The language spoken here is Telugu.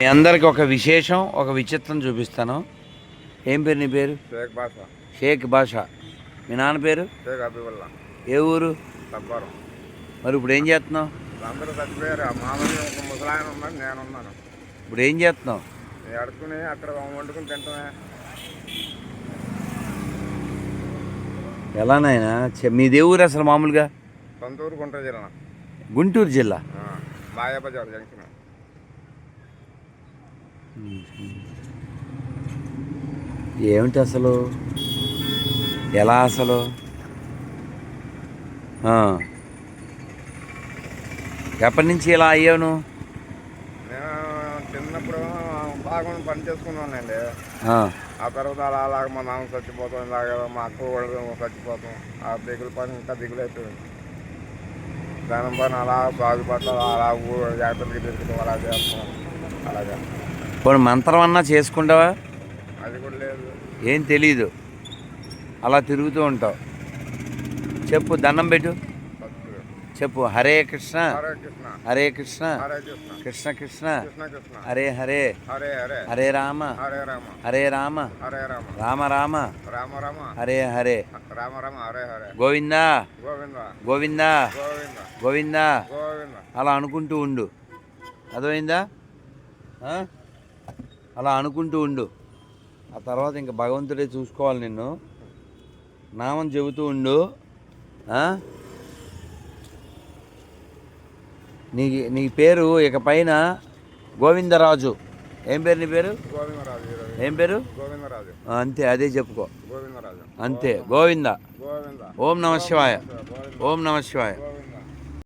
మీ అందరికి ఒక విశేషం ఒక విచిత్రం చూపిస్తాను. ఏం పేరు నీ పేరు? షేక్ భాష షేక్ బాషా. మీ నాన్న పేరు? షేక్ అబివల్లా. ఏ ఊరు? తప్పారం మరి ఇప్పుడు ఏం చేస్తున్నావు? అందరూ చచ్చిపోయారు. మామయ్య ఒక ముసలాయన ఉన్నాడు నేనున్నాను ఇప్పుడు ఏం చేస్తున్నావు? నేను అడుక్కుని అక్కడ వండుకుని తింటామే. ఎలానైనా మీది ఏ ఊరు అసలు మామూలుగా? సొంతూరు గుంట జిల్లా. గుంటూరు జిల్లా. మాయాబజార్ జంక్షన్. ఏమిటి అసలు? ఎలా అసలు. ఎప్పటి నుంచి ఇలా నేను చిన్నప్పుడు బాగా పని చేసుకున్నానండి ఆ. తర్వాత అలా అలాగ మా నాన్న చచ్చిపోతాం ఇలాగ మా అక్క కూడా చచ్చిపోతాం. ఆ దిగులు పని ఇంకా దిగులు అయిపోయింది. దాని పని అలా సాగు పట్ల అలా ఊ- జాగ్రత్తలకి తిరుగుతాం అలా చేస్తాం అలాగే. పోనీ మంత్రం అన్నా చేసుకుంటావా? ఏం తెలీదు. అలా తిరుగుతూ ఉంటావు. చెప్పు దండం పెట్టు. చెప్పు హరే కృష్ణ. హరే కృష్ణ. కృష్ణ. కృష్ణ. హరే హరే. హరే రామ. హరే రామ. రామ. రామ. హరే హరే. గోవిందా. గోవింద. గోవిందా. అలా అనుకుంటూ ఉండు. అర్థమైందా? అలా అనుకుంటూ ఉండు. ఆ తర్వాత ఇంకా భగవంతుడే చూసుకోవాలి నిన్ను. నామం చెబుతూ ఉండు? నీ నీ పేరు ఇక పైన గోవిందరాజు. ఏం పేరు నీ పేరు. ఏం పేరు? అంతే అదే చెప్పుకో. గోవిందరాజు. అంతే గోవింద. ఓం నమ శివాయ. ఓం నమ శివాయ.